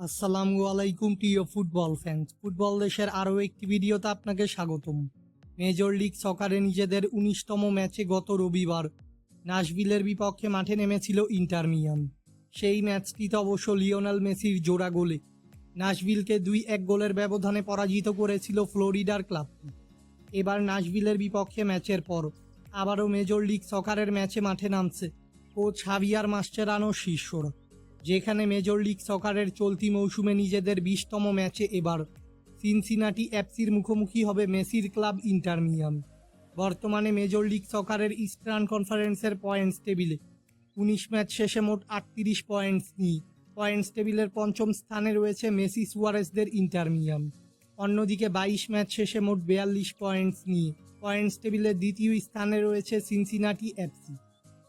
আসসালামু আলাইকুম, প্রিয় ফুটবল ফ্যান্স ফুটবল দেশের আরও একটি ভিডিওতে আপনাকে স্বাগতম। মেজর লিগ সকারে নিজেদের উনিশতম ম্যাচে গত রবিবার নাশভিলের বিপক্ষে মাঠে নেমেছিল ইন্টার মিয়ামি সেই ম্যাচটিতে অবশ্য লিওনাল মেসির জোড়া গোলে নাশভিলকে দুই এক গোলের ব্যবধানে পরাজিত করেছিল ফ্লোরিডার ক্লাবটি এবার নাশভিলের বিপক্ষে ম্যাচের পর আবারও মেজর লিগ সকারের ম্যাচে মাঠে নামছে কোচ হাভিয়ার মাস্টেরানোর শিষ্যরা। যেখানে মেজর লিগ সকারের চলতি মৌসুমে নিজেদের বিশতম ম্যাচে এবার সিনসিনাটি এফসির মুখোমুখি হবে মেসির ক্লাব ইন্টার মিয়ামি বর্তমানে মেজর লিগ সকারের ইস্টার্ন কনফারেন্সের পয়েন্টস টেবিলে। উনিশ ম্যাচ শেষে মোট আটত্রিশ পয়েন্টস নিয়ে। পয়েন্টস টেবিলের পঞ্চম স্থানে রয়েছে মেসি সুয়ারেসদের ইন্টার মিয়ামি অন্যদিকে বাইশ ম্যাচ শেষে মোট বিয়াল্লিশ পয়েন্টস নিয়ে। পয়েন্টস টেবিলের দ্বিতীয় স্থানে রয়েছে সিনসিনাটি এফসি।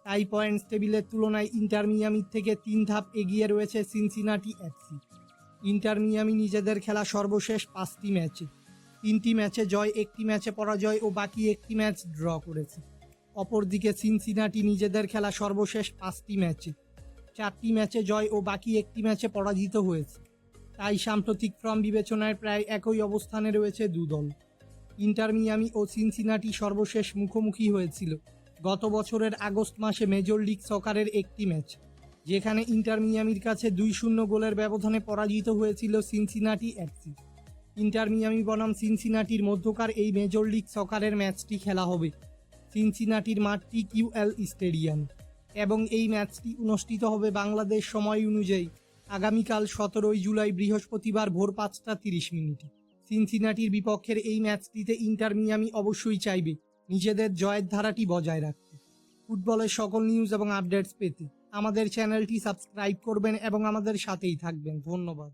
তাই পয়েন্টস টেবিলের তুলনায় ইন্টার মিয়ামির থেকে তিন ধাপ এগিয়ে রয়েছে সিনসিনাটি এফসি। ইন্টার মিয়ামি নিজেদের খেলা সর্বশেষ পাঁচটি ম্যাচে। তিনটি ম্যাচে জয়, একটি ম্যাচে পরাজয় ও বাকি একটি ম্যাচ ড্র করেছে। অপরদিকে সিনসিনাটি নিজেদের খেলা সর্বশেষ পাঁচটি ম্যাচে। চারটি ম্যাচে জয় ও বাকি একটি ম্যাচে পরাজিত হয়েছে। তাই সাম্প্রতিক ফর্ম বিবেচনায় প্রায় একই অবস্থানে রয়েছে দু দল ইন্টার মিয়ামি ও সিনসিনাটি সর্বশেষ মুখোমুখি হয়েছিল। গত বছরের আগস্ট মাসে মেজর লিগ সকারের একটি ম্যাচ, যেখানে ইন্টার মিয়ামির কাছে দুই শূন্য গোলের ব্যবধানে পরাজিত হয়েছিল সিনসিনাটি এফসি। ইন্টার মিয়ামি বনাম সিনসিনাটির মধ্যকার এই মেজর লিগ সকারের ম্যাচটি খেলা হবে সিনসিনাটির মাঠটি কিউএল স্টেডিয়াম এবং এই ম্যাচটি অনুষ্ঠিত হবে বাংলাদেশ সময় অনুযায়ী আগামীকাল সতেরোই জুলাই বৃহস্পতিবার ভোর পাঁচটা তিরিশ মিনিটে। সিনসিনাটির বিপক্ষের এই ম্যাচটিতে ইন্টার মিয়ামি অবশ্যই চাইবে। নিজেদের জয়ের ধারাটি বজায় রাখতে। ফুটবলের সকল নিউজ এবং আপডেটস পেতে আমাদের চ্যানেলটি সাবস্ক্রাইব করবেন এবং আমাদের সাথেই থাকবেন। ধন্যবাদ।